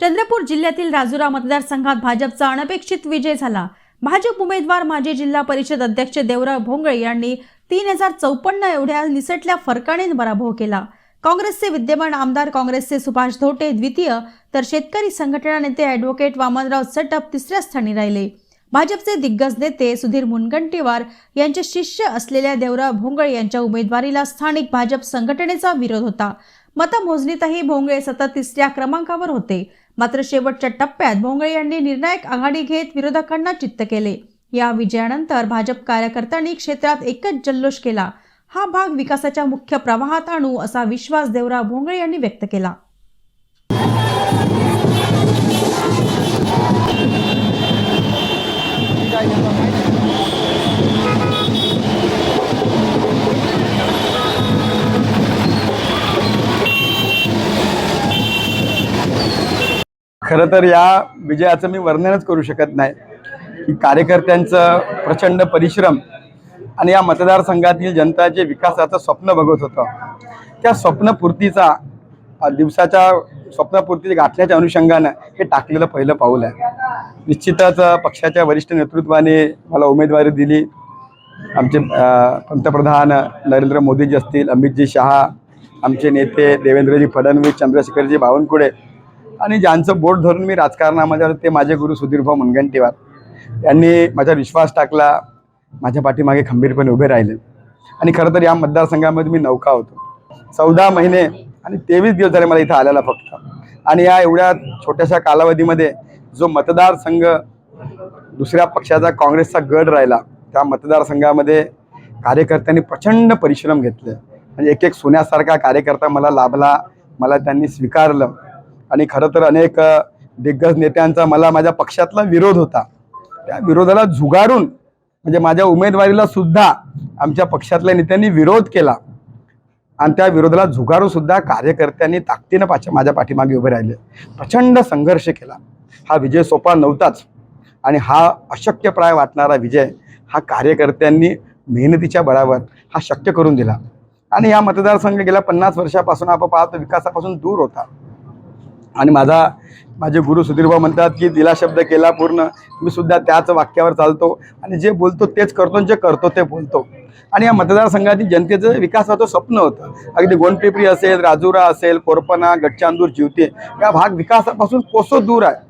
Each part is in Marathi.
चंद्रपूर जिल्ह्यातील राजुरा मतदारसंघात भाजपचा अनपेक्षित विजय झाला. भाजप उमेदवार माजी जिल्हा परिषद अध्यक्ष देवराव भोंगळे यांनी तीन हजार चौपन्न एवढ्या निसटल्या फरकाने पराभव केला. काँग्रेसचे विद्यमान आमदार काँग्रेसचे सुभाष धोटे द्वितीय तर शेतकरी संघटना नेते ॲडव्होकेट वामनराव सटप तिसऱ्या स्थानी राहिले. भाजपचे दिग्गज नेते सुधीर मुनगंटीवार यांचे शिष्य असलेल्या देवराव भोंगळे यांच्या उमेदवारीला स्थानिक भाजप संघटनेचा विरोध होता. मतमोजणीतही भोंगळे सतत तिसऱ्या क्रमांकावर होते. मात्र शेवटच्या टप्प्यात भोंगळे यांनी निर्णायक आघाडी घेत विरोधकांना चित्त केले. या विजयानंतर भाजप कार्यकर्त्यांनी क्षेत्रात एकच जल्लोष केला. हा भाग विकासाच्या मुख्य प्रवाहात आणू असा विश्वास देवराव भोंगळे यांनी व्यक्त केला. खरं तर या विजयाचं मी वर्णनच करू शकत नाही. की कार्यकर्त्यांचं प्रचंड परिश्रम आणि या मतदारसंघातील जनता जे विकासाचं स्वप्न बघत होतं. त्या स्वप्नपूर्तीचा दिवसाच्या स्वप्नपूर्ती गाठण्याच्या अनुषंगानं हे टाकलेलं पहिलं पाऊल आहे. निश्चितच पक्षाच्या वरिष्ठ नेतृत्वाने मला उमेदवारी दिली. आमचे पंतप्रधान नरेंद्र मोदीजी असतील अमितजी शहा आमचे नेते देवेंद्रजी फडणवीस चंद्रशेखरजी बावनकुळे आणि ज्यांचं बोट धरून मी राजकारणामध्ये आलो ते माझे गुरु सुधीरभाऊ मुनगंटीवार. यांनी माझा विश्वास टाकला माझ्या पाठीमागे खंबीरपणे उभे राहिले. आणि खरं तर या मतदारसंघामध्ये मी नौका होतो. चौदा महिने आणि तेवीस दिवस झाले मला इथं आलेला फक्त. आणि या एवढ्या छोट्याशा कालावधीमध्ये जो मतदारसंघ दुसऱ्या पक्षाचा काँग्रेसचा गड राहिला त्या मतदारसंघामध्ये कार्यकर्त्यांनी प्रचंड परिश्रम घेतले. म्हणजे एक एक सोन्यासारखा कार्यकर्ता मला लाभला मला त्यांनी स्वीकारलं. आणि खरं तर अनेक दिग्गज नेत्यांचा मला माझ्या पक्षातला विरोध होता. त्या विरोधाला झुगारून म्हणजे माझ्या उमेदवारीला सुद्धा आमच्या पक्षातल्या नेत्यांनी विरोध केला. आणि त्या विरोधाला झुगारून सुद्धा कार्यकर्त्यांनी ताकदीनं पाच्या माझ्या पाठीमागे उभे राहिले. प्रचंड संघर्ष केला. हा विजय सोपा नव्हताच. आणि हा अशक्यप्राय वाटणारा विजय हा कार्यकर्त्यांनी मेहनतीच्या बळावर हा शक्य करून दिला. आणि या मतदारसंघ गेल्या पन्नास वर्षापासून आपण पाहतो विकासापासून दूर होता. आणि माझा माझे गुरु सुधीरभाऊ म्हणतात की दिला शब्द केला पूर्ण. मी सुद्धा त्याच वाक्यावर चालतो आणि जे बोलतो तेच करतो आणि जे करतो ते बोलतो. आणि या मतदारसंघातील जनतेचं विकासाचं स्वप्न होतं. अगदी गोंडपिपरी असेल राजुरा असेल कोरपना गटचांदूर जिवते या भाग विकासापासून कोसो दूर आहे.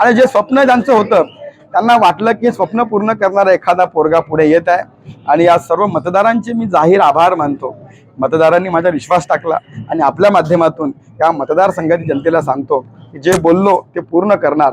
आणि जे स्वप्न ज्यांचं होतं त्यांना वाटलं की स्वप्न पूर्ण करणारा एखादा पोरगा पुढे येत आहे. आणि या सर्व मतदारांचे मी जाहीर आभार मानतो. मतदारांनी माझा विश्वास टाकला आणि आपल्या माध्यमातून या मतदारसंघातील जनतेला सांगतो की जे बोललो ते पूर्ण करणार.